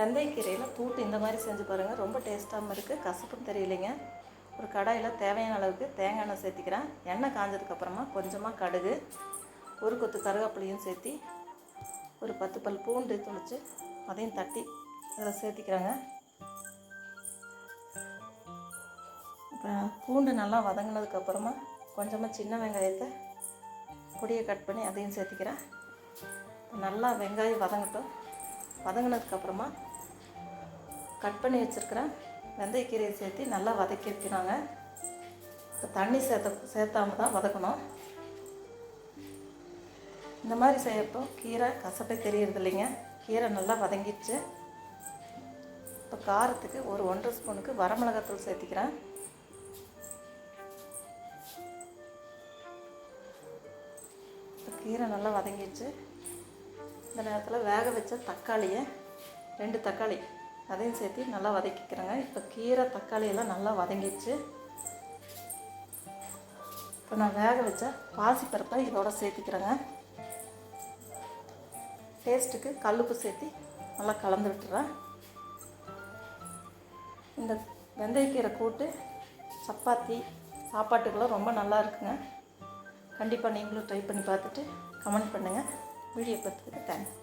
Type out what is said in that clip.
வெந்தயக்கீரையில் தூட்டு இந்த மாதிரி செஞ்சு பாருங்கள் ரொம்ப டேஸ்ட்டாகவும் இருக்குது கசப்பும் தெரியலைங்க. ஒரு கடாயில் தேவையான அளவுக்கு தேங்காய் எண்ணெய் சேர்த்திக்கிறேன். எண்ணெய் காஞ்சதுக்கப்புறமா கொஞ்சமாக கடுகு ஒரு கொத்து கருவேப்பிலையும் சேர்த்தி ஒரு பத்து பல் பூண்டு துளிச்சு அதையும் தட்டி அதில் சேர்த்திக்கிறேங்க. அப்புறம் பூண்டு நல்லா வதங்கினதுக்கப்புறமா கொஞ்சமாக சின்ன வெங்காயத்தை பொடியை கட் பண்ணி அதையும் சேர்த்திக்கிறேன். நல்லா வெங்காயம் வதங்கட்டும். வதங்கினதுக்கப்புறமா கட் பண்ணி வச்சுருக்கிறேன் வெந்தயக்கீரையை சேர்த்து நல்லா வதக்கி வைக்கிறாங்க இப்போ தண்ணி சேர்த்த சேர்த்தாம தான் வதக்கணும். இந்த மாதிரி செய்யப்போ கீரை கசப்பே தெரியறது இல்லைங்க. கீரை நல்லா வதங்கிடுச்சு. இப்போ காரத்துக்கு ஒரு ஒன்றரை ஸ்பூனுக்கு வரமிளகாத்தூள் சேர்த்திக்கிறேன். இப்போ கீரை நல்லா வதங்கிடுச்சு. இந்த நேரத்தில் வேக வச்ச தக்காளியை ரெண்டு தக்காளி அதையும் சேர்த்து நல்லா வதக்கிக்கிறேங்க. இப்போ கீரை தக்காளியெல்லாம் நல்லா வதங்கிடுச்சு. இப்போ நான் வேக வச்ச பாசிப்பருப்பை இதோட சேர்த்திக்கிறேங்க. டேஸ்ட்டுக்கு கல்லுப்பு சேர்த்து நல்லா கலந்து விட்டுறேன். இந்த வெந்தயக்கீரை கூட்டு சப்பாத்தி சாப்பாட்டுக்கெல்லாம் ரொம்ப நல்லா இருக்குங்க. கண்டிப்பாக நீங்களும் ட்ரை பண்ணி பார்த்துட்டு கமெண்ட் பண்ணுங்கள் வீடியோ பார்த்துக்கிட்டு தேங்க்ஸ்